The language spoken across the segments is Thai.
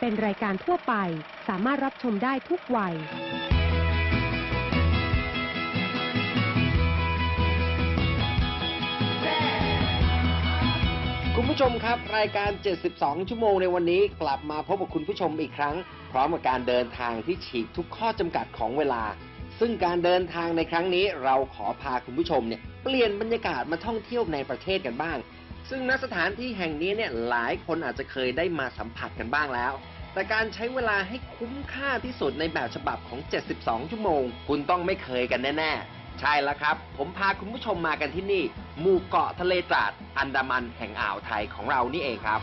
เป็นรายการทั่วไปสามารถรับชมได้ทุกวัย คุณผู้ชมครับ รายการ 72 ชั่วโมงในวันนี้กลับมาพบกับคุณผู้ชมอีกครั้ง พร้อมกับการเดินทางที่ฉีกทุกข้อจำกัดของเวลา ซึ่งการเดินทางในครั้งนี้เราขอพาคุณผู้ชมเนี่ยเปลี่ยนบรรยากาศมาท่องเที่ยวในประเทศกันบ้าง ซึ่งณสถานที่แห่งนี้เนี่ยหลายคนอาจจะเคยได้มาสัมผัสกันบ้างแล้ว แต่การใช้เวลาให้คุ้มค่าที่สุดในแบบฉบับของ 72 ชั่วโมง คุณต้องไม่เคยกันแน่ๆ ใช่แล้วครับ ผมพาคุณผู้ชมมากันที่นี่ หมู่เกาะทะเลตราดอันดามันแห่งอ่าวไทยของเรานี่เองครับ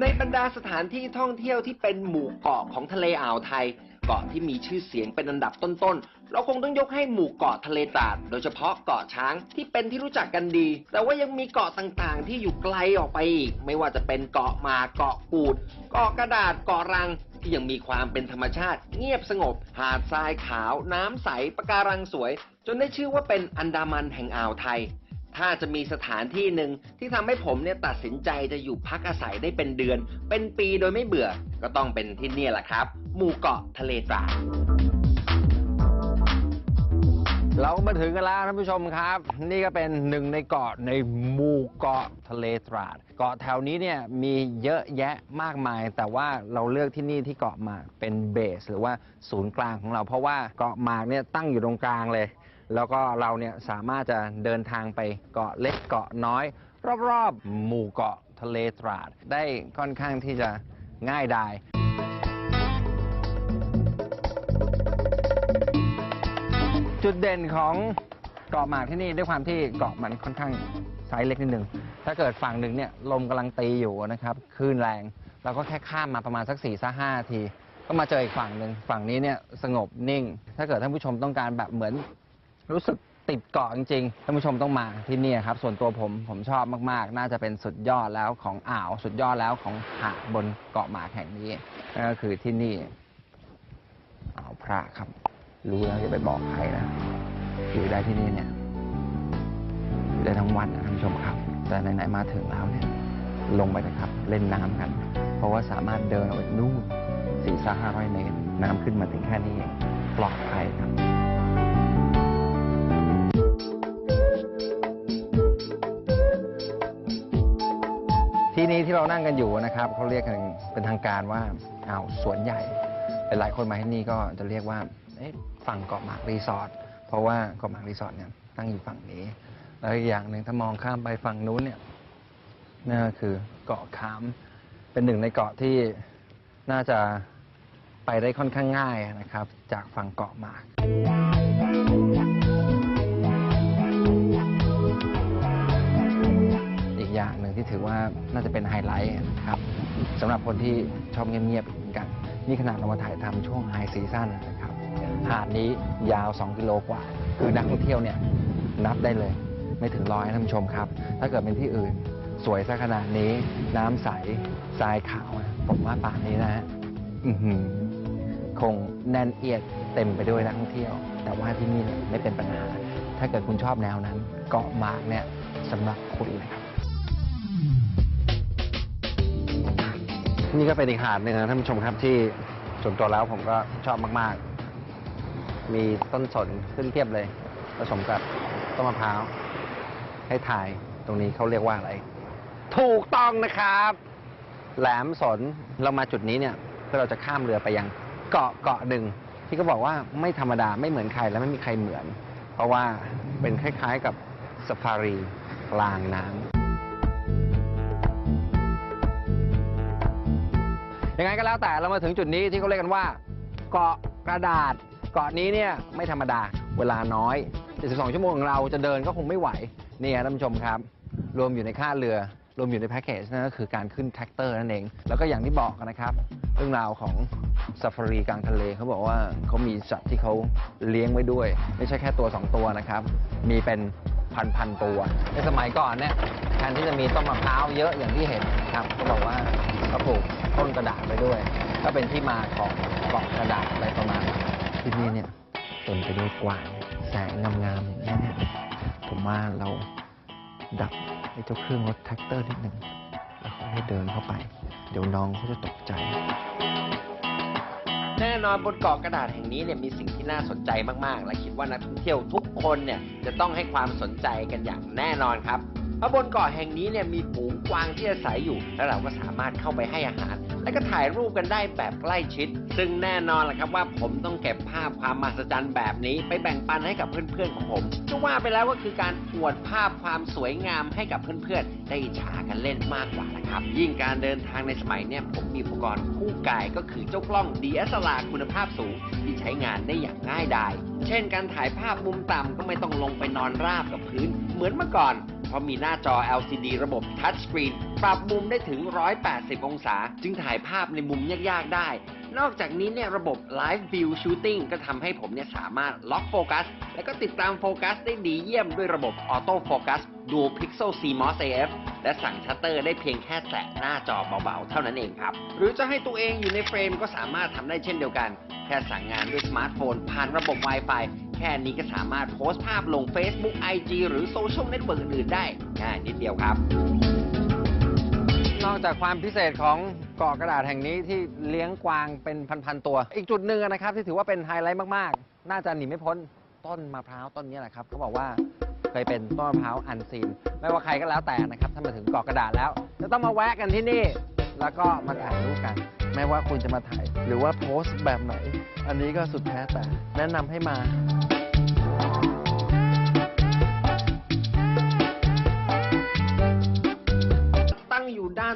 ในบรรดาสถานที่ท่องเที่ยวที่เป็นหมู่เกาะของทะเลอ่าวไทย เกาะที่มีชื่อเสียงเป็นอันดับต้นๆ เราคงต้องยกให้หมู่เกาะทะเลตราดโดยเฉพาะเกาะช้างที่เป็นที่รู้จักกันดี แต่ว่ายังมีเกาะต่างๆ ที่อยู่ไกลออกไปอีก ไม่ว่าจะเป็นเกาะหมากเกาะกูด เกาะกระดาษเกาะรังที่ยังมีความเป็นธรรมชาติ เงียบสงบ หาดทรายขาว น้ำใสปะการังสวย จนได้ชื่อว่าเป็นอันดามันแห่งอ่าวไทย ถ้าจะมีสถานที่หนึ่งที่ทำให้ผมเนี่ยตัดสินใจจะอยู่พักอาศัยได้เป็นเดือน เป็นปีโดยไม่เบื่อ ก็ต้องเป็นที่นี่แหละครับ หมู่เกาะทะเลตราด เรามาถึงกันแล้วท่านผู้ชมครับ นี่ก็เป็นหนึ่งในเกาะในหมู่เกาะทะเลตราด เกาะแถวนี้เนี่ยมีเยอะแยะมากมาย แต่ว่าเราเลือกที่นี่ที่เกาะหมากเป็นเบส หรือว่าศูนย์กลางของเรา เพราะว่าเกาะหมากเนี่ยตั้งอยู่ตรงกลางเลย แล้วก็เราเนี่ยสามารถจะเดินทางไปเกาะเล็กเกาะน้อย รอบๆหมู่เกาะทะเลตราด ได้ค่อนข้างที่จะง่ายดาย จุดเด่นของเกาะหมากที่นี่ด้วยความที่เกาะมันค่อนข้างไซส์เล็กนิดหนึ่งถ้าเกิดฝั่งหนึ่งเนี่ยลมกำลังตีอยู่นะครับคลื่นแรงเราก็แค่ข้ามมาประมาณสัก4ี่สักห้าที ก็มาเจออีกฝั่งหนึ่งฝั่งนี้เนี่ยสงบนิ่ง ถ้าเกิดท่านผู้ชมต้องการแบบเหมือน รู้สึกติดเกาะจริงๆท่านผู้ชมต้องมาที่นี่ครับ ส่วนตัวผมผมชอบมากๆ น่าจะเป็นสุดยอดแล้วของอ่าวสุดยอดแล้วของหาดบนเกาะหมากแห่งนี้นั่นก็คือที่นี่อ่าวพระครับ รู้แล้วอย่าไปบอกใครนะอยู่ได้ที่นี่เนี่ยอยู่ได้ทั้งวันนะท่านผู้ชมครับ แต่ไหนๆมาถึงแล้วเนี่ยลงไปนะครับ เล่นน้ำกัน เพราะว่าสามารถเดินออกไปนู่นสี่สห้าร้อยเมตร น้ำขึ้นมาถึงแค่นี้เองปลอดภัยครับที่นี้ที่เรานั่งกันอยู่นะครับเขาเรียกกันเป็นทางการว่าอ่าวสวนใหญ่หลายคนมาที่นี่ก็จะเรียกว่า ฝั่งเกาะหมากรีสอร์ทเพราะว่าเกาะหมากรีสอร์ทเนี่ยตั้งอยู่ฝั่งนี้ แล้วอีกอย่างหนึ่งถ้ามองข้ามไปฝั่งนู้นเนี่ยนั่นก็คือเกาะขาม เป็นหนึ่งในเกาะที่น่าจะไปได้ค่อนข้างง่ายนะครับ จากฝั่งเกาะหมากอีกอย่างหนึ่งที่ถือว่าน่าจะเป็นไฮไลท์นะครับสำหรับคนที่ชอบเงียบๆเหมือนกัน นี่ขนาดเรามาถ่ายทำช่วงไฮซีซั่นนะครับ หาดนี้ยาว 2 กิโลกว่า คือนักท่องเที่ยวเนี่ยนับได้เลย ไม่ถึงร้อยท่านผู้ชมครับ ถ้าเกิดเป็นที่อื่น สวยซะขนาดนี้ น้ำใสทรายขาวนะผมว่าป่านนี้นะฮะอื้อหือคงแน่นเอียดเต็มไปด้วยนักท่องเที่ยว แต่ว่าที่นี่เนี่ยไม่เป็นปัญหา ถ้าเกิดคุณชอบแนวนั้น เกาะหมากเนี่ยสำหรับคุณเลยครับ นี่ก็เป็นอีกหาดหนึ่งนะท่านผู้ชมครับที่ส่วนตัวแล้วผมก็ชอบมาก ๆ มีต้นสนขึ้นเทียบเลย ผสมกับต้นมะพร้าว ให้ถ่ายตรงนี้เขาเรียกว่าอะไร ถูกต้องนะครับ แหลมสนเรามาจุดนี้เนี่ยเพื่อเราจะข้ามเรือไปยังเกาะเกาะหนึ่ง ที่เขาบอกว่าไม่ธรรมดาไม่เหมือนใครและไม่มีใครเหมือน เพราะว่าเป็นคล้ายๆกับสฟารีกลางน้ำยังไงก็แล้วแต่เรามาถึงจุดนี้ที่เขาเรียกกันว่า เกาะกระดาษ เกาะนี้เนี่ยไม่ธรรมดาเวลาน้อย 72 ชั่วโมงของเราจะเดินก็คงไม่ไหว นี่ครับท่านผู้ชมครับ รวมอยู่ในค่าเรือ รวมอยู่ในแพ็กเกจนั่นก็คือการขึ้นแท็กเตอร์นั่นเอง แล้วก็อย่างที่บอกนะครับ เรื่องราวของซาฟารีกลางทะเลเขาบอกว่าเขามีสัตว์ที่เขาเลี้ยงไว้ด้วย ไม่ใช่แค่ตัว 2 ตัวนะครับ มีเป็นพันๆตัว ในสมัยก่อนเนี่ยแทนที่จะมีต้นมะพร้าวเยอะอย่างที่เห็นนะครับก็บอกว่าเขาปลูกต้นกระดาษไว้ด้วย ก็เป็นที่มาของเกาะกระดาษอะไรประมาณนั้น ที่นี่เนี่ยเต็มไปด้วยกวางแสงงามๆอย่างนี้เนี่ยผมว่าเราดับไอ้เจ้าเครื่องรถแท็กเตอร์นิดหนึ่งแล้วค่อยให้เดินเข้าไป เดี๋ยวน้องเขาจะตกใจ แน่นอนบนเกาะกระดาษแห่งนี้เนี่ยมีสิ่งที่น่าสนใจมากๆ และคิดว่านักท่องเที่ยวทุกคนเนี่ยจะต้องให้ความสนใจกันอย่างแน่นอนครับเพราะบนเกาะแห่งนี้เนี่ยมีฝูงกวางที่อาศัยอยู่ และเราก็สามารถเข้าไปให้อาหาร และก็ถ่ายรูปกันได้แบบใกล้ชิด ซึ่งแน่นอนแหละครับว่าผมต้องเก็บภาพความมหัศจรรย์แบบนี้ ไปแบ่งปันให้กับเพื่อนๆของผมจะว่าไปแล้วก็คือการอวดภาพความสวยงามให้กับเพื่อนๆได้อิจฉากันเล่นมากกว่านะครับ ยิ่งการเดินทางในสมัยเนี่ยผมมีอุปกรณ์คู่กายก็คือเจ้ากล้อง DSLR คุณภาพสูง ที่ใช้งานได้อย่างง่ายดาย เช่น การถ่ายภาพมุมต่ำก็ไม่ต้องลงไปนอนราบกับพื้น เหมือนเมื่อก่อน ราะมีหน้าจอ LCD ระบบทัชสกรีนปรับมุมได้ถึง 180 องศา จึงถ่ายภาพในมุมยากๆได้ นอกจากนี้เนี่ยระบบ Live View Shooting ก็ทำให้ผมเนี่ยสามารถล็อกโฟกัส และก็ติดตามโฟกัสได้ดีเยี่ยมด้วยระบบ Auto Focus Dual Pixel CMOS AF และสั่งชัตเตอร์ได้เพียงแค่แตะหน้าจอเบาๆ เท่านั้นเองครับ หรือจะให้ตัวเองอยู่ในเฟรมก็สามารถทำได้เช่นเดียวกัน แค่สั่งงานด้วยสมาร์ทโฟนผ่านระบบ Wi-Fi แค่นี้ก็สามารถโพสต์ภาพลง Facebook IG หรือโซเชียลเน็ตเวิร์กอื่นๆได้ง่ายนิดเดียวครับ นอกจากความพิเศษของเกาะกระดาษแห่งนี้ที่เลี้ยงกวางเป็นพันๆตัว อีกจุดหนึ่งนะครับ ที่ถือว่าเป็นไฮไลท์มากๆ น่าจะหนีไม่พ้นต้นมะพร้าวต้นนี้แหละครับเขาบอกว่าเคยเป็นต้นมะพร้าวอันซีนไม่ว่าใครก็แล้วแต่นะครับ ถ้ามาถึงเกาะกระดาษแล้ว จะต้องมาแวะกันที่นี่ แล้วก็มาถ่ายรูปกัน ไม่ว่าคุณจะมาถ่าย หรือว่าโพสต์แบบไหน อันนี้ก็สุดแท้แต่แนะนำให้มา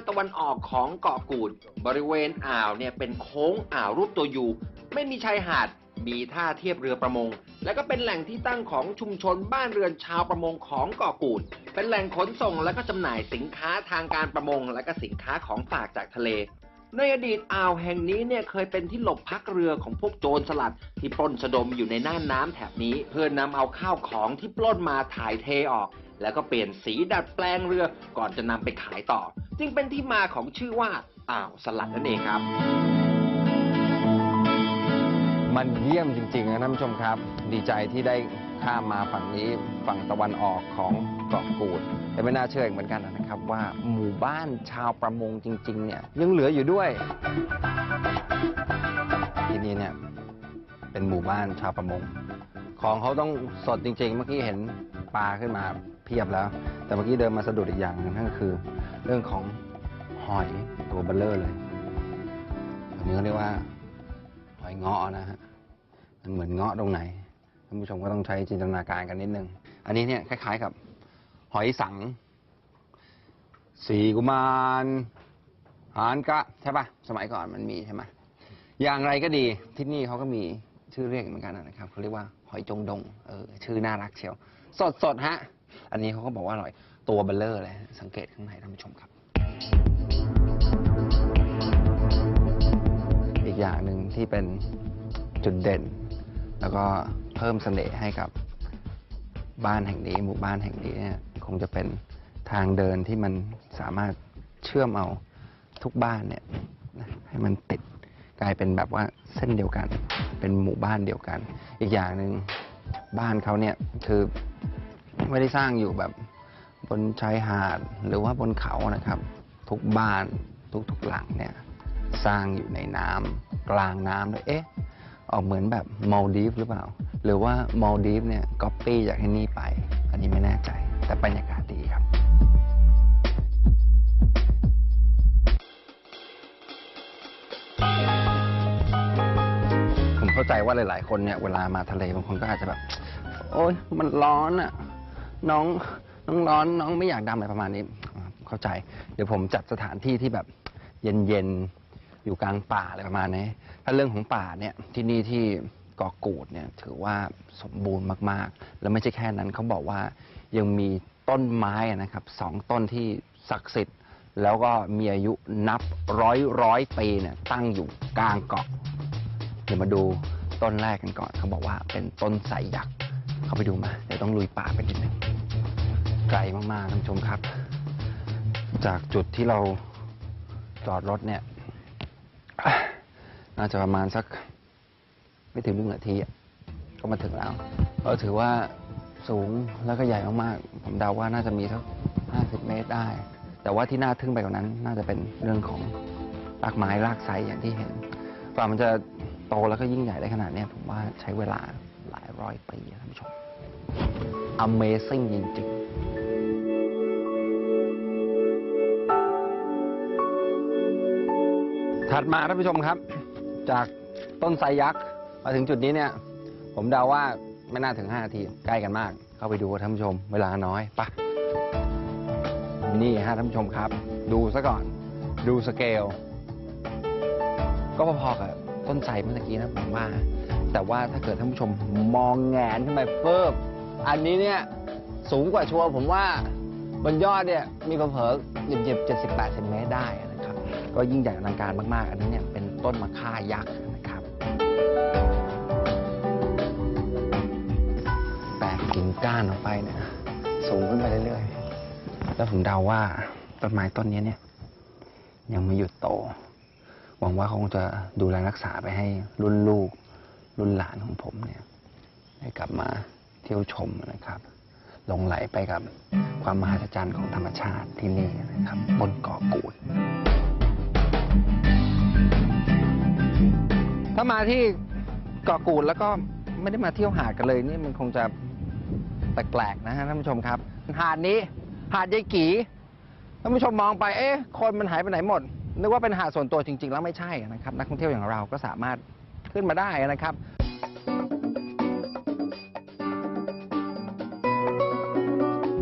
ตะวันออกของเกาะกูด บริเวณอ่าวเนี่ยเป็นโค้งอ่าวรูปตัวยูไม่มีชายหาด มีท่าเทียบเรือประมง และก็เป็นแหล่งที่ตั้งของชุมชนบ้านเรือนชาวประมงของเกาะกูด เป็นแหล่งขนส่งและก็จำหน่ายสินค้าทางการประมง และก็สินค้าของฝากจากทะเล ในอดีตอ่าวแห่งนี้เนี่ยเคยเป็นที่หลบพักเรือของพวกโจรสลัด ที่ปล้นสะดมอยู่ในน่านน้ำแถบนี้ เพื่อนำเอาข้าวของที่ปล้นมาถ่ายเทออก แล้วก็เปลี่ยนสีดัดแปลงเรือก่อนจะนำไปขายต่อ จึงเป็นที่มาของชื่อว่าอ่าวสลัดนั่นเองครับ มันเยี่ยมจริงๆนะท่านผู้ชมครับ ดีใจที่ได้ข้ามมาฝั่งนี้ฝั่งตะวันออกของเกาะกูด แต่ไม่น่าเชื่ออีกเหมือนกันนะครับว่าหมู่บ้านชาวประมงจริง ๆ เนี่ยยังเหลืออยู่ด้วยที่นี่เนี่ยเป็นหมู่บ้านชาวประมง ของเขาต้องสดจริง ๆ เมื่อกี้เห็นปลาขึ้นมาเพียบแล้ว แต่เมื่อกี้เดินมาสะดุดอีกอย่างหนึงนั่นก็คือ เรื่องของหอยตัวเบลเลอร์เลยอันนี้เขาเรียกว่าหอยเงาะนะฮะมันเหมือนเงาะตรงไหนท่านผู้ชมก็ต้องใช้จินตนาการกันนิดนึง อันนี้เนี่ยคล้าย ๆ กับ หอยสัง สีกุมารหานกะใช่ปะสมัยก่อนมันมีใช่ไหมอย่างไรก็ดีที่นี่เขาก็มีชื่อเรียกเหมือนกันนะครับเขาเรียกว่า หอยจงดงเออชื่อน่ารักเชียว สดสดๆฮะ อันนี้เขาก็บอกว่าอร่อย ตัวเบลเลอร์เลย สังเกตข้างในท่านผู้ชมครับ อีกอย่างหนึ่งที่เป็นจุดเด่น แล้วก็เพิ่มเสน่ห์ให้กับบ้านแห่งนี้หมู่บ้านแห่งนี้เนี่ยคงจะเป็นทางเดินที่มันสามารถเชื่อมเอาทุกบ้านเนี่ยให้มันติด กลายเป็นแบบว่าเส้นเดียวกัน เป็นหมู่บ้านเดียวกัน อีกอย่างหนึ่งบ้านเขาเนี่ยคือไม่ได้สร้างอยู่แบบบนชายหาดหรือว่าบนเขานะครับ ทุกบ้านทุกๆหลังเนี่ยสร้างอยู่ในน้ำกลางน้ำเลยเอ๊ะออกเหมือนแบบมาลดีฟหรือเปล่า หรือว่ามาลดีฟเนี่ยก๊อปปี้จากที่นี่ไป อันนี้ไม่แน่ใจแต่บรรยากาศดีครับ เข้าใจว่าหลาย ๆ คนเนี่ยเวลามาทะเลบางคนก็อาจจะแบบ โอ๊ยมันร้อนอะน้องน้องร้อนน้องไม่อยากดำอะไรประมาณนี้อ่าเข้าใจ เดี๋ยวผมจัดสถานที่ที่แบบเย็น ๆ อยู่กลางป่าอะไรประมาณนี้ ถ้าเรื่องของป่าเนี่ยที่นี่ที่เกาะกูดเนี่ยถือว่าสมบูรณ์มาก ๆ แล้วไม่ใช่แค่นั้นเขาบอกว่ายังมีต้นไม้อะนะครับสองต้นที่ศักดิ์สิทธิ์ แล้วก็มีอายุนับร้อยร้อยปีเนี่ยตั้งอยู่กลางเกาะ เดี๋ยวมาดูต้นแรกกันก่อน เขาบอกว่าเป็นต้นไทรยักษ์เขาไปดูมา เดี๋ยวต้องลุยป่าไปนิดนึงไกลมากๆท่านผู้ชมครับ จากจุดที่เราจอดรถเนี่ยน่าจะประมาณสัก ไม่ถึงหนึ่งนาทีก็มาถึงแล้วเราถือว่าสูงแล้วก็ใหญ่มากๆ ผมเดาว่าน่าจะมีสัก50เมตรได้ แต่ว่าที่น่าทึ่งไปกว่านั้น น่าจะเป็นเรื่องของรากไม้รากไซอย่างที่เห็นกว่ามันจะ โตแล้วก็ยิ่งใหญ่ได้ขนาดนี้ผมว่าใช้เวลาหลายร้อยปีอะท่านผู้ชม Amazing จริง ๆถัดมาท่านผู้ชมครับ จากต้นไทรยักษ์มาถึงจุดนี้เนี่ย ผมเดาว่าไม่น่าถึง5นาทีใกล้กันมาก เข้าไปดูท่านผู้ชม เวลาน้อยปะนี่ฮะท่านผู้ชมครับ ดูซะก่อน ดูสเกล ก็พอๆกับ ต้นไทรเมื่อตะกี้นะผมว่า แต่ว่าถ้าเกิดท่านผู้ชมมองแงนขึ้นไปเพิ่มอันนี้เนี่ยสูงกว่าชัวร์ผมว่าบนยอดเนี่ยมีเผลอๆหยิบหยิบเจ็ดสิบแปดสิบเมตรได้นะครับ ก็ยิ่งใหญ่อลังการมากๆ อันนี้เนี่ยเป็นต้นมะค่ายักษ์นะครับแตกกิ่งก้านออกไปเนี่ยสูงขึ้นไปเรื่อยๆ แล้วผมเดาว่าต้นไม้ต้นนี้เนี่ยยังไม่หยุดโต หวังว่าคงจะดูแลรักษาไปให้รุ่นลูก รุ่นหลานของผมเนี่ยได้กลับมาเที่ยวชมนะครับหลงไหลไปกับความมหัศจรรย์ของธรรมชาติที่นี่นะครับบนเกาะกูด ถ้ามาที่เกาะกูดแล้วก็ไม่ได้มาเที่ยวหาดกันเลยนี่มันคงจะแปลกๆนะฮะท่านผู้ชมครับ หาดนี้ หาดยายกีท่านผู้ชมมองไปเอ๊ะคนมันหายไปไหนหมด นึกว่าเป็นหาดส่วนตัวจริง ๆ แล้วไม่ใช่นะครับ นักท่องเที่ยวอย่างเราก็สามารถขึ้นมาได้นะครับ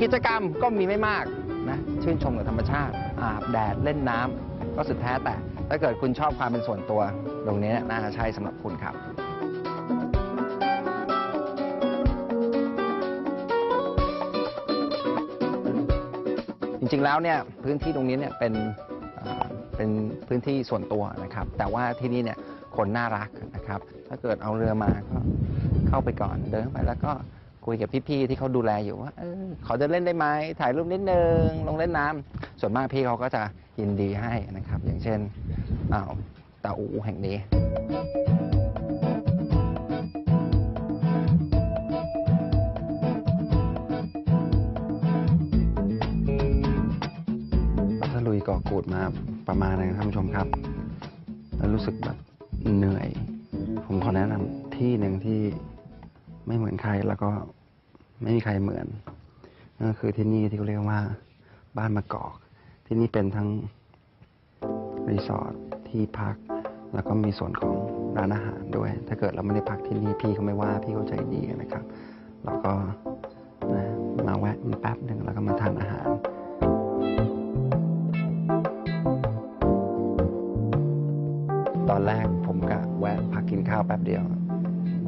กิจกรรมก็มีไม่มากนะชื่นชมกับธรรมชาติ อาบแดดเล่นน้ำก็สุดแท้แต่ ถ้าเกิดคุณชอบความเป็นส่วนตัว ตรงนี้น่าจะใช่สำหรับคุณครับ จริงๆแล้วเนี่ยพื้นที่ตรงนี้เนี่ยเป็น เป็นพื้นที่ส่วนตัวนะครับ แต่ว่าที่นี่เนี่ยคนน่ารักนะครับ ถ้าเกิดเอาเรือมาก็เข้าไปก่อนเดินเข้าไปแล้วก็คุยกับพี่ๆที่เขาดูแลอยู่ว่าเออขอเดินเล่นได้ไหมถ่ายรูปนิดนึงลงเล่นน้ำส่วนมากพี่เขาก็จะยินดีให้นะครับ อย่างเช่นอ้าวตาอูแห่งนี้ถ้าลุยเกาะกูดมา ประมาณนึงท่านผู้ชมครับ แล้วรู้สึกแบบเหนื่อย ผมขอแนะนำที่หนึ่งที่ไม่เหมือนใครแล้วก็ไม่มีใครเหมือนนั่นก็คือที่นี่ที่เขาเรียกว่าบ้านมะกอก ที่นี่เป็นทั้งรีสอร์ทที่พัก แล้วก็มีส่วนของร้านอาหารด้วย ถ้าเกิดเราไม่ได้พักที่นี่พี่เขาไม่ว่าพี่เขาใจดีนะครับเราก็นะมาแวะแป๊บหนึ่งแล้วก็มาทานอาหาร แป๊บเดียว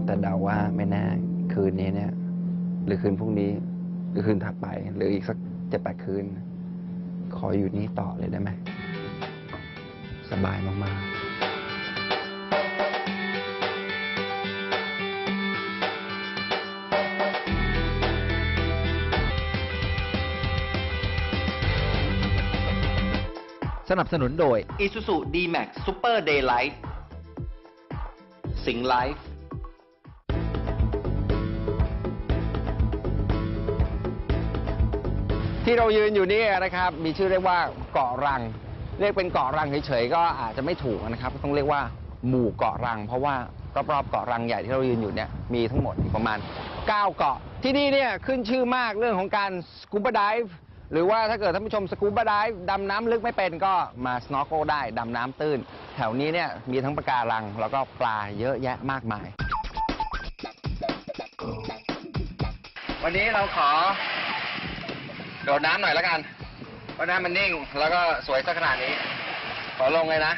แต่เดาว่าไม่แน่คืนนี้เนี่ย หรือคืนพรุ่งนี้ หรือคืนถัดไป หรืออีกสักเจ็ดแปดคืน ขออยู่นี่ต่อเลยได้ไหม สบายมากๆสนับสนุนโดย Isuzu D-Max Super Daylight สิงไลฟ์ที่เรายืนอยู่นี่นะครับ มีชื่อเรียกว่าเกาะรัง เรียกเป็นเกาะรังเฉยๆก็อาจจะไม่ถูกนะครับ ต้องเรียกว่าหมู่เกาะรัง เพราะว่ารอบๆเกาะรังใหญ่ที่เรายืนอยู่เนี่ยมีทั้งหมดประมาณ 9 เกาะที่นี่เนี่ยขึ้นชื่อมากเรื่องของการสกูบ a า i v e หรือว่าถ้าเกิดท่านผู้ชมสกูบ a า i v e ดำน้ำลึกไม่เป็นก็มาสโนว์ l ได้ดำน้ำตื้น แถวนี้เนี่ยมีทั้งปะการัง แล้วก็ปลาเยอะแยะมากมาย วันนี้เราขอโดดน้ำหน่อยแล้วกัน เพราะน้ำมันนิ่ง แล้วก็สวยสักขนาดนี้ ขอลงเลยนะ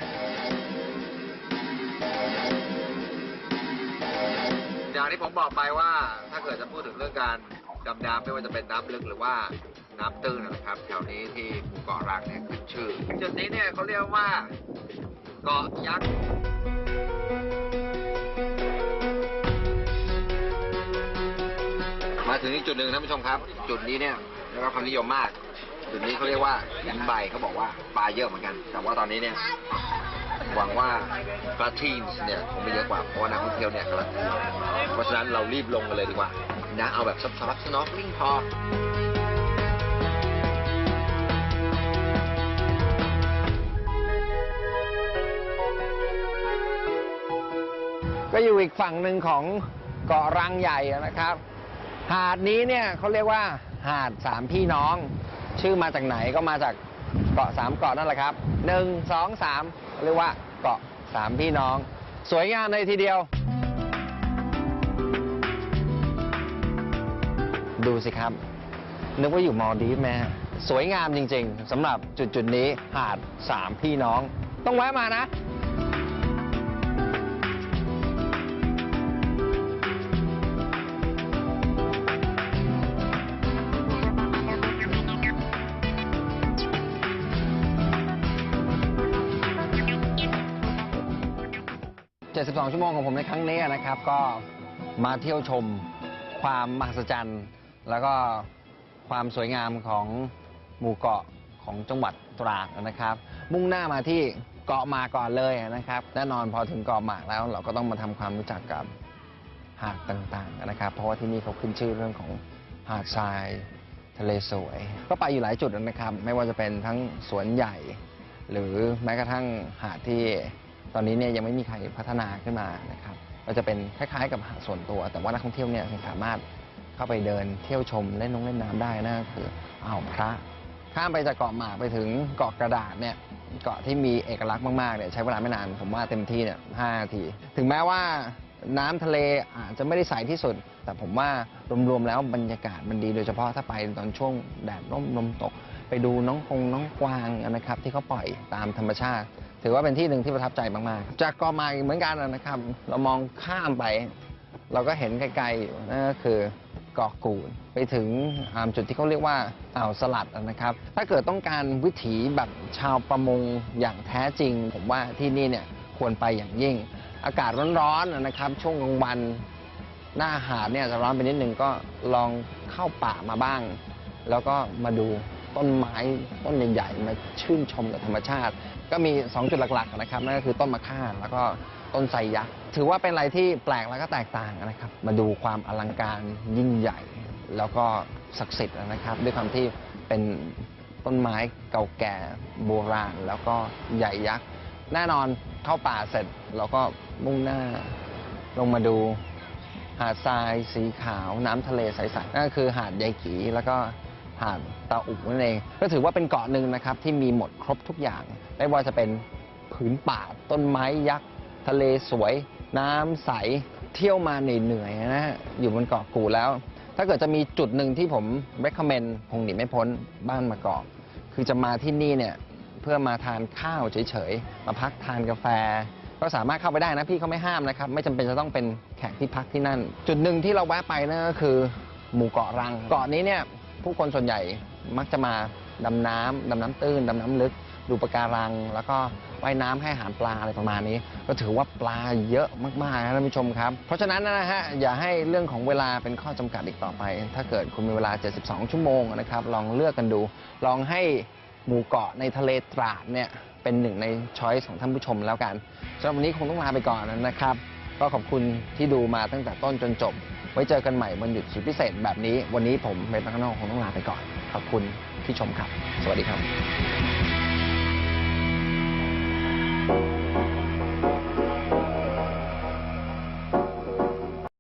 อย่างที่ผมบอกไปว่าถ้าเกิดจะพูดถึงเรื่องการดำน้ำไม่ว่าจะเป็นน้ำลึกหรือว่า น้ำตื้นนะครับ แถวนี้ที่หมู่เกาะรังเนี่ยขึ้นชื่อ จุดนี้เนี่ยเขาเรียกว่าเกาะยักษ์มาถึงอีกจุดหนึ่งท่านผู้ชมครับ จุดนี้เนี่ยได้รับความนิยมมาก จุดนี้เขาเรียกว่าหินใบเขาบอกว่าปลาเยอะเหมือนกัน แต่ว่าตอนนี้เนี่ยหวังว่าปลาทีนส์เนี่ยคงไม่เยอะกว่าเพราะว่านักท่องเที่ยวเนี่ยกำลังเพราะฉะนั้นเรารีบลงกันเลยดีกว่านะเอาแบบซอฟต์ๆสโนว์ลิ่งพอ ก็อยู่อีกฝั่งหนึ่งของเกาะรังใหญ่นะครับ หาดนี้เนี่ยเขาเรียกว่าหาดสามพี่น้อง ชื่อมาจากไหนก็มาจากเกาะสามเกาะนั่นแหละครับหนึ่งสองสามเรียกว่าเกาะสามพี่น้อง สวยงามเลยทีเดียว ดูสิครับ นึกว่าอยู่มอลดีฟไหมสวยงามจริง ๆสำหรับจุดจุดๆนี้หาดสามพี่น้อง ต้องแวะมานะ 72 ชั่วโมงของผมในครั้งนี้นะครับ ก็มาเที่ยวชมความมหัศจรรย์ แล้วก็ความสวยงามของหมู่เกาะของจังหวัดตราดนะครับ มุ่งหน้ามาที่เกาะหมากก่อนเลยนะครับแน่นอนพอถึงเกาะหมากแล้ว เราก็ต้องมาทำความรู้จักกับหาดต่างๆนะครับ เพราะว่าที่นี่เขาขึ้นชื่อเรื่องของหาดทรายทะเลสวย ก็ไปอยู่หลายจุดนะครับ ไม่ว่าจะเป็นทั้งสวนใหญ่ หรือแม้กระทั่งหาดที่ ตอนนี้เนี่ยยังไม่มีใครพัฒนาขึ้นมานะครับก็จะเป็นคล้ายๆ กับหาดส่วนตัว แต่ว่านักท่องเที่ยวเนี่ยสามารถเข้าไปเดินเที่ยวชมเล่นน้องเล่นน้ำได้นั่นก็คืออ่าวพระ ข้ามไปจากเกาะหมากไปถึงเกาะกระดาษเนี่ยเกาะที่มีเอกลักษณ์มากๆเนี่ยใช้เวลาไม่นานผมว่าเต็มที่เนี่ยห้านาที ถึงแม้ว่าน้ำทะเลอาจจะไม่ได้ใสที่สุด แต่ผมว่ารวมๆแล้วบรรยากาศมันดีโดยเฉพาะถ้าไปตอนช่วงแดดร่มลมตก ไปดูน้องคงน้องกวางนะครับ ที่เขาปล่อยตามธรรมชาติ ถือว่าเป็นที่หนึ่งที่ประทับใจมากๆ จากเกาะมาอีกเหมือนกันนะครับ เรามองข้ามไป เราก็เห็นไกลๆอยู่นั่นก็คือเกาะกูดไปถึงจุดที่เขาเรียกว่าอ่าวสลัดนะครับ ถ้าเกิดต้องการวิถีแบบชาวประมงอย่างแท้จริง ผมว่าที่นี่เนี่ยควรไปอย่างยิ่ง อากาศร้อนๆนะครับ ช่วงกลางวันหน้าหาดเนี่ยจะร้อนไปนิดนึงก็ลองเข้าป่ามาบ้าง แล้วก็มาดู ต้นไม้ต้นใหญ่ๆมาชื่นชมกับธรรมชาติ ก็มี 2 จุดหลักๆนะครับนั่นก็คือต้นมะข่าแล้วก็ต้นไทรยักษ์ถือว่าเป็นอะไรที่แปลกแล้วก็แตกต่างนะครับ มาดูความอลังการยิ่งใหญ่ แล้วก็ศักดิ์สิทธิ์นะครับ ด้วยความที่เป็นต้นไม้เก่าแก่โบราณ แล้วก็ใหญ่ยักษ์แน่นอนเข้าป่าเสร็จเราก็มุ่งหน้าลงมาดูหาดทรายสีขาวน้ำทะเลใสๆนั่นก็คือหาดยายกีแล้วก็ หาดตาอุนั่นเอง ก็ถือว่าเป็นเกาะหนึ่งนะครับที่มีหมดครบทุกอย่าง ไม่ว่าจะเป็นผืนป่าต้นไม้ยักษ์ ทะเลสวย น้ำใสเที่ยวมาเหนื่อยๆนะฮะอยู่บนเกาะกูแล้ว ถ้าเกิดจะมีจุดหนึ่งที่ผม recommend คงหนีไม่พ้นบ้านมะกอกคือจะมาที่นี่เนี่ยเพื่อมาทานข้าวเฉยๆ มาพักทานกาแฟ ก็สามารถเข้าไปได้นะพี่เขาไม่ห้ามนะครับ ไม่จำเป็นจะต้องเป็นแขกที่พักที่นั่น จุดหนึ่งที่เราแวะไปนั่นก็คือ หมู่เกาะรัง เกาะนี้เนี่ย ผู้คนส่วนใหญ่มักจะมาดำน้ำดำน้ำตื้นดำน้ำลึก ดูปะการัง แล้วก็ว่ายน้ำให้อาหารปลาอะไรประมาณนี้ ก็ถือว่าปลาเยอะมากๆนะท่านผู้ชมครับ เพราะฉะนั้นนะฮะอย่าให้เรื่องของเวลาเป็นข้อจำกัดอีกต่อไป ถ้าเกิดคุณมีเวลา 72 ชั่วโมงนะครับลองเลือกกันดู ลองให้หมู่เกาะในทะเลตราดเนี่ยเป็นหนึ่งในช้อยส์ของท่านผู้ชมแล้วกันสำหรับวันนี้คงต้องลาไปก่อนนะครับก็ขอบคุณที่ดูมาตั้งแต่ต้นจนจบ ไว้เจอกันใหม่วันหยุดสุดพิเศษแบบนี้ วันนี้ผมเบนพักนอกคงต้องลาไปก่อน ขอบคุณที่ชมครับ สวัสดีครับ